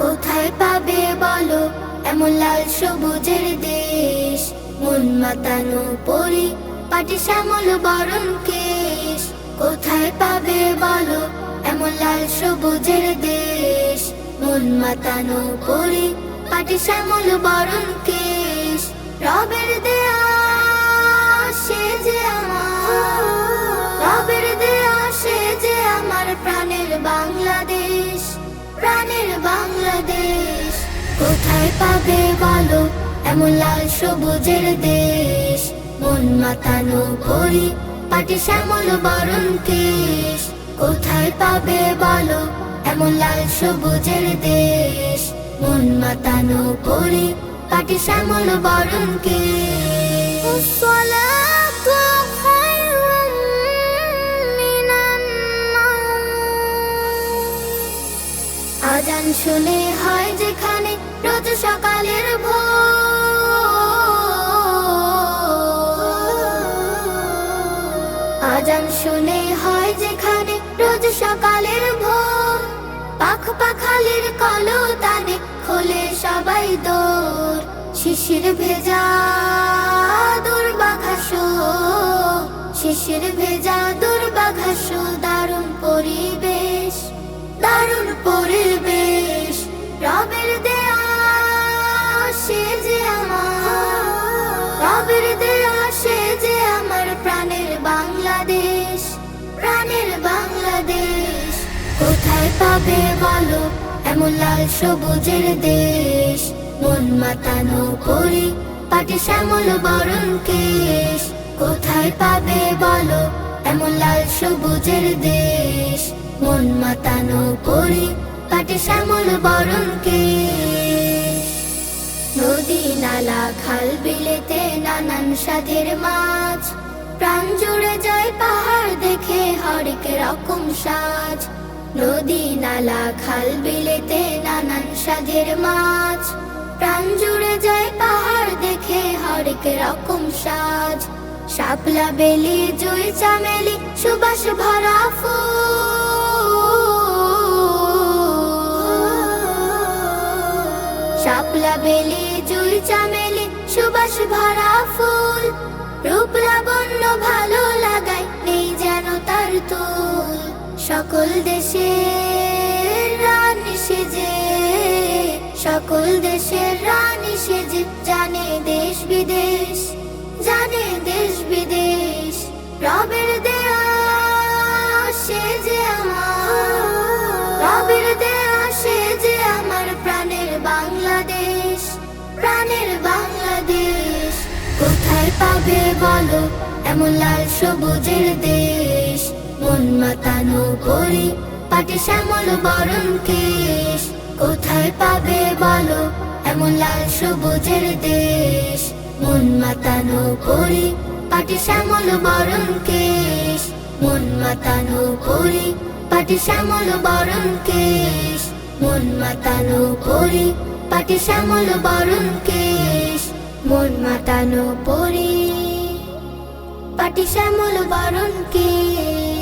কোথায় পাবে বলো এমন লাল সবুজের দেশ মন মাতানো পরি পাটি শ্যামল বরণকে কোথায় পাবে বলো? এমন লাল সবুজের দেশ, মন মাতানো পরি, পাটি শ্যামল বরণ কেশ। রবের দেয়া সে যে আমার, রবের দেয়া সে যে আমার প্রাণের বাংলাদেশ প্রাণের বাংলাদেশ। কোথায় পাবে বলো? এমন লাল সবুজের দেশ, মন মাতানো পরি পাটি শ্যামল বরণ দেশ কোথায় পাবে বলো এমন লাল সবুজের দেশ। মন মাতানো পরে পাটি শ্যামল বরণ কেশ। আজান শুনে হয় যেখানে রোজ সকালের ভোর। আজান শুনে হয় যেখানে রোজ সকালের ভোর। পাখ পাখালির কলো তানে খোলে সবাই দোর শিশির ভেজা দুর্বাঘাসো শিশির ভেজা দুর্বাঘাসো দারুণ পরিবেশ। পাবে বলো, এমন লাল সবুজের দেশ। মন মাতানো পরি পাটি শ্যামল বরণ কেশ। কোথায় পাবে বলো, এমন লাল সবুজের দেশ। মন মাতানো পরি পাটি শ্যামল বরণ কেশ। নদী নালা, খাল বিলেতে নানান স্বাদের মাছ। প্রাণ জুড়ে যায় পাহাড় দেখে, হরেক রকম সাজ। নদী নালা, খাল বিলেতে নানান স্বাদের মাছ। প্রাণ জুড়ে যায় পাহাড় দেখে হরেক রকম সাজ। শাপলা বেলি, জুই চামেলি, সুবাস ভরা শাপলা বেলি, জুই চামেলি, সুবাস ভরা ফুল। রূপ লাবণ্য ভালো সকল দেশের রানী সেজে, সকল দেশের রানী সেজে, জানে দেশ বিদেশ, জানে দেশ বিদেশ, রবের দেয়া সে যে আমার, রবের দেয়া আমার প্রাণের বাংলাদেশ প্রাণের বাংলাদেশ। কোথায় পাবে বলো, এমন লাল সবুজের দেশ। মন মাতানো পরি পাটি শ্যামল বরণ কেশ। কোথায় পাবে বলো, এমন লাল সবুজের দেশ। মন মাতানো পরি পাটি শ্যামল বরণ কেশ। মন মাতানো পরি পাটি শ্যামল বরণ কেশ। মন মাতানো পরি পাটি শ্যামল বরণ কেশ। মন মাতানো পরি পাটি শ্যামল বরণ কেশ।